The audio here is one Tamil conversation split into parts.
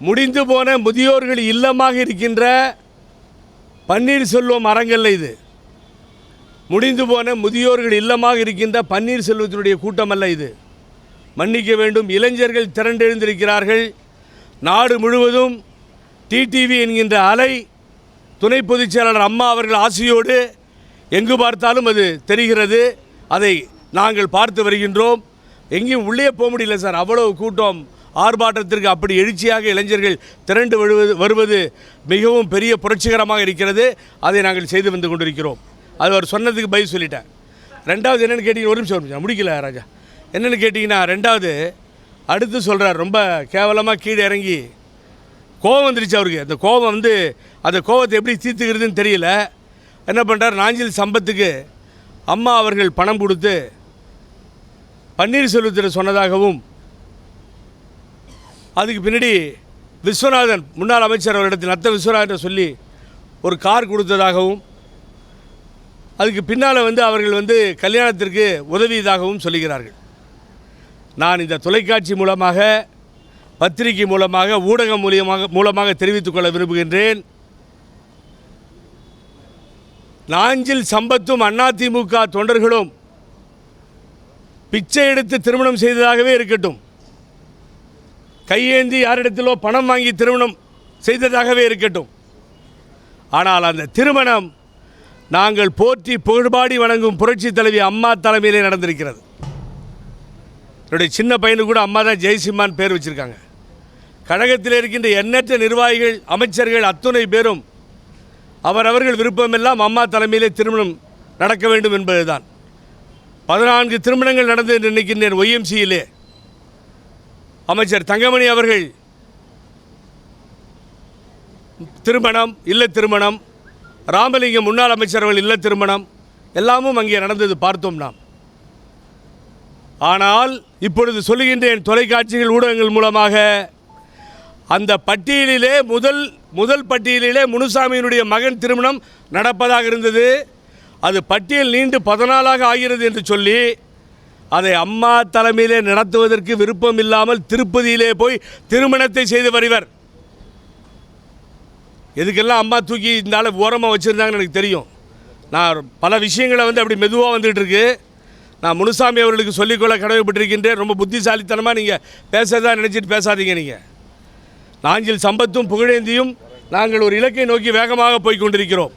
முடிந்து போன முதியோர்கள் இல்லமாக இருக்கின்ற பன்னீர்செல்வம் அறங்கல்ல இது. முடிந்து போன முதியோர்கள் இல்லமாக இருக்கின்ற பன்னீர்செல்வத்தினுடைய கூட்டம் அல்ல இது. மன்னிக்க வேண்டும் இளைஞர்கள் திரண்டெழுந்திருக்கிறார்கள். நாடு முழுவதும் டிடிவி என்கின்ற அலை துணை பொதுச் செயலாளர் அம்மா அவர்கள் ஆசையோடு எங்கு பார்த்தாலும் அது தெரிகிறது. அதை நாங்கள் பார்த்து வருகின்றோம். எங்கேயும் உள்ளே போக முடியல சார் அவ்வளவு கூட்டம் ஆர்ப்பாட்டத்திற்கு அப்படி எழுச்சியாக இளைஞர்கள் திரண்டு வருவது வருவது மிகவும் பெரிய புரட்சிகரமாக இருக்கிறது. அதை நாங்கள் செய்து வந்து கொண்டிருக்கிறோம். அது அவர் சொன்னதுக்கு பதில் சொல்லிட்டேன் ரெண்டாவது என்னென்னு கேட்டிங்கன்னா ஒரு நிமிஷம் ஒரு நிமிஷம். முடிக்கல ராஜா. என்னென்னு கேட்டிங்கன்னா ரெண்டாவது அடுத்து சொல்கிறார் ரொம்ப கேவலமாக கீழே இறங்கி கோபம் வந்துருச்சு அவருக்கு. அந்த கோபம் வந்து அந்த கோபத்தை எப்படி தீர்த்துக்கிறதுன்னு தெரியல. என்ன பண்ணுறார் நாஞ்சில் சம்பத்துக்கு அம்மா அவர்கள் பணம் கொடுத்து பன்னீர்செல்வத்தில் சொன்னதாகவும் அதுக்கு பின்னாடி விஸ்வநாதன் முன்னாள் அமைச்சர் அவரிடத்தில் நத்த விஸ்வநாதன் சொல்லி ஒரு கார் கொடுத்ததாகவும் அதுக்கு பின்னால் வந்து அவர்கள் வந்து கல்யாணத்திற்கு உதவியதாகவும் சொல்லுகிறார்கள். நான் இந்த தொலைக்காட்சி மூலமாக பத்திரிகை மூலமாக ஊடகம் மூலியமாக மூலமாக தெரிவித்துக் கொள்ள விரும்புகின்றேன். நாஞ்சில் சம்பத்தும் அதிமுக தொண்டர்களும் பிச்சை எடுத்து திருமணம் செய்ததாகவே இருக்கட்டும். கையேந்தி யாரிடத்திலோ பணம் வாங்கி திருமணம் செய்ததாகவே இருக்கட்டும். ஆனால் அந்த திருமணம் நாங்கள் போற்றி புகழ்பாடி வணங்கும் புரட்சி தலைவி அம்மா தலைமையிலே நடந்திருக்கிறது. என்னுடைய சின்ன பையனுக்கு கூட அம்மா தான் ஜெய்சிம்மான் பேர் வச்சுருக்காங்க. கழகத்தில் இருக்கின்ற எண்ணற்ற நிர்வாகிகள் அமைச்சர்கள் அத்துணை பேரும் அவரவர்கள் விருப்பமெல்லாம் அம்மா தலைமையிலே திருமணம் நடக்க வேண்டும் என்பதுதான். பதினான்கு திருமணங்கள் நடந்து நினைக்கின்றேன் ஒய்எம்சியிலே. அமைச்சர் தங்கமணி அவர்கள் திருமணம் இல்ல திருமணம் ராமலிங்கம் முன்னாள் அமைச்சர் அவர்கள் இல்ல திருமணம் எல்லாமும் அங்கே நடந்தது பார்த்தோம் நாம். ஆனால் இப்பொழுது சொல்லுகின்றேன் தொலைக்காட்சிகள் ஊடகங்கள் மூலமாக அந்த பட்டியலிலே முதல் முதல் பட்டியலிலே முனுசாமியினுடைய மகன் திருமணம் நடப்பதாக இருந்தது. அது பட்டியல் நீண்டு பதினாலாக ஆகிறது என்று சொல்லி அதை அம்மா தலைமையிலே நடத்துவதற்கு விருப்பம் இல்லாமல் திருப்பதியிலே போய் திருமணத்தை செய்து வருவர். எதுக்கெல்லாம் அம்மா தூக்கி இந்த ஆளை ஓரமாக வச்சுருந்தாங்கன்னு எனக்கு தெரியும். நான் பல விஷயங்களை வந்து அப்படி மெதுவாக வந்துகிட்டு இருக்கு. நான் முனுசாமி அவர்களுக்கு சொல்லிக்கொள்ள கடமைப்பட்டிருக்கின்றேன். ரொம்ப புத்திசாலித்தனமாக நீங்கள் பேசதா நினச்சிட்டு பேசாதீங்க நீங்கள் நாஞ்சில் சம்பத்தும் புகழேந்தியும் நாங்கள் ஒரு இலக்கை நோக்கி வேகமாக போய்க் கொண்டிருக்கிறோம்.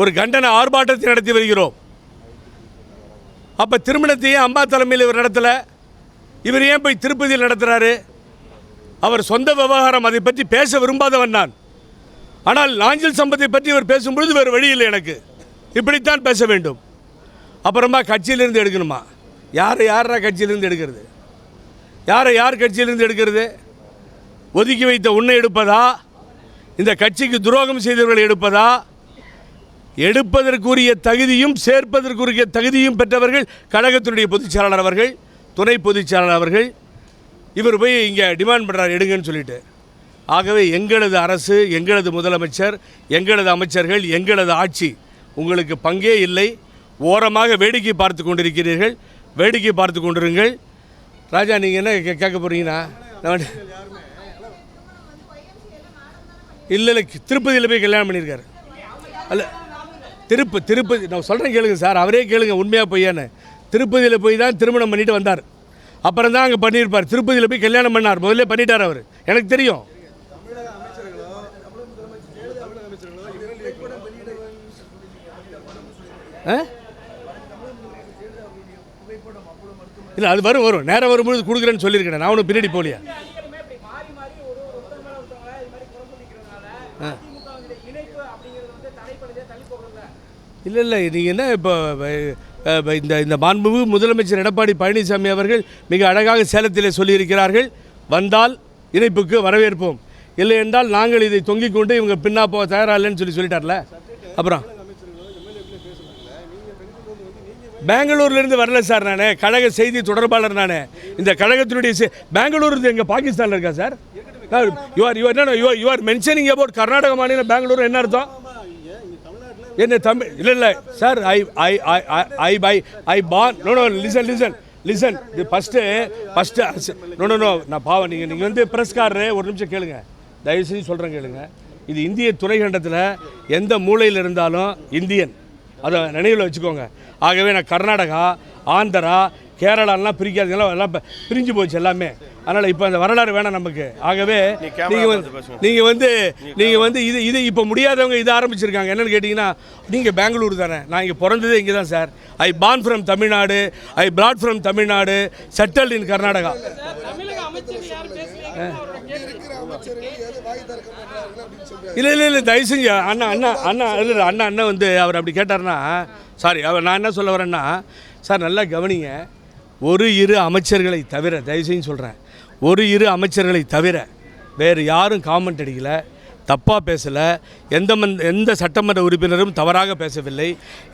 ஒரு கண்டன ஆர்ப்பாட்டத்தை நடத்தி வருகிறோம். அப்போ திருமணத்தையும் அம்மா தலைமையில் இவர் நடத்தலை. இவர் ஏன் போய் திருப்பதியில் நடத்துகிறாரு அவர் சொந்த விவகாரம் அதை பற்றி பேச விரும்பாதவன் நான். ஆனால் நாஞ்சில் சம்பத்தை பற்றி இவர் பேசும்பொழுது வேறு வழி இல்லை எனக்கு. இப்படித்தான் பேச வேண்டும். அப்புறமா கட்சியிலிருந்து எடுக்கணுமா? யாரை யாரா கட்சியிலிருந்து எடுக்கிறது? யாரை யார் கட்சியிலிருந்து எடுக்கிறது? ஒதுக்கி வைத்த உன்னை எடுப்பதா? இந்த கட்சிக்கு துரோகம் செய்தவர்களை எடுப்பதா? எடுப்பதற்குரிய தகுதியும் சேர்ப்பதற்குரிய தகுதியும் பெற்றவர்கள் கழகத்தினுடைய பொதுச்செயலாளர் அவர்கள் துணை பொதுச்செயலாளர் அவர்கள். இவர் போய் இங்கே டிமாண்ட் பண்ணுறார் எடுங்கன்னு சொல்லிட்டு. ஆகவே எங்களது அரசு எங்களது முதலமைச்சர் எங்களது அமைச்சர்கள் எங்களது ஆட்சி உங்களுக்கு பங்கே இல்லை. ஓரமாக வேடிக்கை பார்த்து கொண்டிருக்கிறீர்கள். வேடிக்கை பார்த்து கொண்டிருங்கள். ராஜா நீங்கள் என்ன கே- கேட்க போகிறீங்கன்னா நான் இல்லை இல்லை திருப்பதியில் போய் கல்யாணம் பண்ணியிருக்காரு. அல்ல திருப்பு திருப்பதி நான் சொல்கிறேன் கேளுங்க சார் அவரே கேளுங்க உண்மையாக பொய்யான்னு. திருப்பதியில் போய் தான் திருமணம் பண்ணிட்டு வந்தார். அப்புறம் தான் அங்கே பண்ணியிருப்பார். திருப்பதியில் போய் கல்யாணம் பண்ணார். முதல்ல பண்ணிட்டார் அவர். எனக்கு தெரியும். இல்லை அது வரும் வரும். நேரம் வரும்பொழுது கொடுக்குறேன்னு சொல்லியிருக்கேன். நான் ஒன்றும் பின்னாடி போலியா இப்படி மாறி மாறி ஒரு ஒரு ஒருத்தர் மேல ஒருத்தவங்க இது மாதிரி குறை சொல்லிக்கிறதுனால அதிமுக வந்து இணைப்பு அப்படிங்கிறது வந்து தடைப்படுதே தள்ளி போகல இல்லை இல்லை நீங்கள் என்ன இப்போ இந்த இந்த மாண்புமிகு முதலமைச்சர் எடப்பாடி பழனிசாமி அவர்கள் மிக அழகாக சேலத்திலே சொல்லியிருக்கிறார்கள். வந்தால் இணைப்புக்கு வரவேற்போம். இல்லை என்றால் நாங்கள் இதை தொங்கிக் கொண்டு இவங்க பின்னா போக தயாரா இல்லைன்னு சொல்லி சொல்லிட்டார்ல. அப்புறம்? பெங்களூர்லேருந்து வரல சார் நான். கழக செய்தி தொடர்பாளர் நான். இந்த கழகத்தினுடைய பெங்களூர் எங்கள் பாகிஸ்தானில் இருக்கா sir? You are you are என்ன you you mentioning about Karnataka மாநிலம் பெங்களூர் என்ன அர்த்தம்? என்ன தமிழ் இல்லை இல்லை. Sir I I I I by I born no no listen listen listen இது first first no no no நான் பாவம் நீங்கள் நீங்கள் வந்து பிரஸ்காரரு ஒரு நிமிஷம் கேளுங்க. தயவு செஞ்சு சொல்கிறேன் கேளுங்க. இது இந்திய துணைக்கண்டத்தில் எந்த மூலையில் இருந்தாலும் இந்தியன். அதை நினைவில் வச்சுக்கோங்க. ஆகவே நான் கர்நாடகா ஆந்திரா கேரளாலாம் பிரிக்காதீங்களா எல்லாம் பிரிஞ்சு போச்சு எல்லாமே. அதனால் இப்போ அந்த வரலாறு வேணாம் நமக்கு. ஆகவே நீங்கள் வந்து நீங்கள் வந்து நீங்கள் வந்து இது இது இப்போ முடியாதவங்க இதை ஆரம்பிச்சிருக்காங்க. என்னன்னு கேட்டிங்கன்னா நீங்கள் பெங்களூர் தானே. நான் இங்கே பிறந்ததே இங்கே தான் sir. I born from Tamil Nadu. I brought from Tamil Nadu. Settled in Karnataka. இல்லை இல்லை இல்லை தயவு செஞ்சு அண்ணா அண்ணா அண்ணா இல்லை அண்ணா அண்ணன் வந்து அவர் அப்படி கேட்டார்னா சாரி அவர் நான் என்ன சொல்ல வரேன்னா சார் நல்லா கவனிங்க. ஒரு இரு அமைச்சர்களை தவிர தயவுசெய்து சொல்கிறேன் ஒரு இரு அமைச்சர்களை தவிர வேறு யாரும் காமெண்ட் அடிக்கல தப்பாக பேசலை எந்த மன் எந்த சட்டமன்ற உறுப்பினரும் தவறாக பேசவில்லை.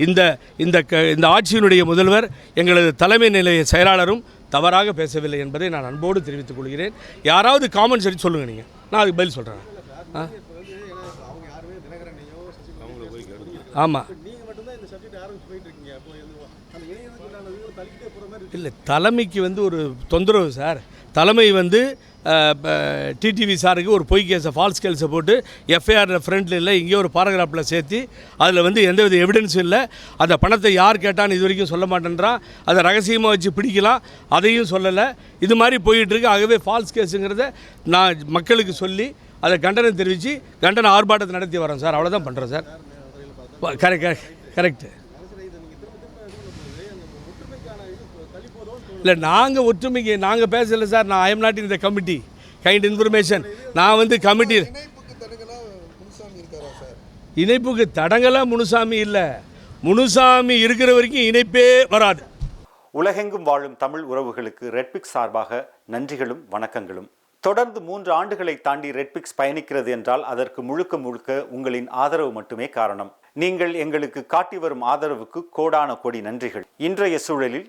இந்த இந்த க இந்த ஆட்சியினுடைய முதல்வர் எங்களது தலைமை நிலைய செயலாளரும் தவறாக பேசவில்லை என்பதை நான் அன்போடு தெரிவித்துக் கொள்கிறேன். யாராவது காமன் சரி சொல்லுங்கள் நீங்கள் நான் அதுக்கு பதில் சொல்கிறேன் ஆமாம் இல்லை தலைமைக்கு வந்து ஒரு தொந்தரவு சார். தலைமை வந்து டிடிவி சாருக்கு ஒரு பொய் கேஸை ஃபால்ஸ் கேஸை போட்டு எஃப்ஐஆர் ஃப்ரண்ட்டில் இல்லை இங்கே ஒரு பாராகிராஃபில் சேர்த்து அதில் வந்து எந்தவித எவிடன்ஸும் இல்லை. அந்த பணத்தை யார் கேட்டான்னு இது வரைக்கும் சொல்ல மாட்டேன்றான் அதை ரகசியமாக வச்சு பிடிக்கலாம். அதையும் சொல்லலை. இது மாதிரி போயிட்டுருக்கு ஆகவே ஃபால்ஸ் கேஸுங்கிறத நான் மக்களுக்கு சொல்லி அதை கண்டனம் தெரிவித்து கண்டன ஆர்ப்பாட்டத்தை நடத்தி வரோம் சார். அவ்வளோதான் பண்ணுறோம் சார். கரெக்ட் கரெக்டு இல்லை நாங்கள் ஒற்றுமைக்கு நாங்கள் பேசலை சார். நான் I'm not in the committee kind information நான் வந்து கமிட்டி இணைப்புக்கு தடுங்களா முனுசாமி இருக்காரா சார்? இணைப்புக்கு தடங்கலாக முனுசாமி இல்லை. முனுசாமி இருக்கிற வரைக்கும் இணைப்பே வராது. உலகெங்கும் வாழும் தமிழ் உறவுகளுக்கு ரெட்பிக்ஸ் சார்பாக நன்றிகளும் வணக்கங்களும். தொடர்ந்து மூன்று ஆண்டுகளை தாண்டி ரெட்பிக்ஸ் பயணிக்கிறது என்றால் அதற்கு முழுக்க முழுக்க உங்களின் ஆதரவு மட்டுமே காரணம். நீங்கள் எங்களுக்கு காட்டி வரும் ஆதரவுக்கு கோடான கோடி நன்றிகள். இன்றைய சூழலில்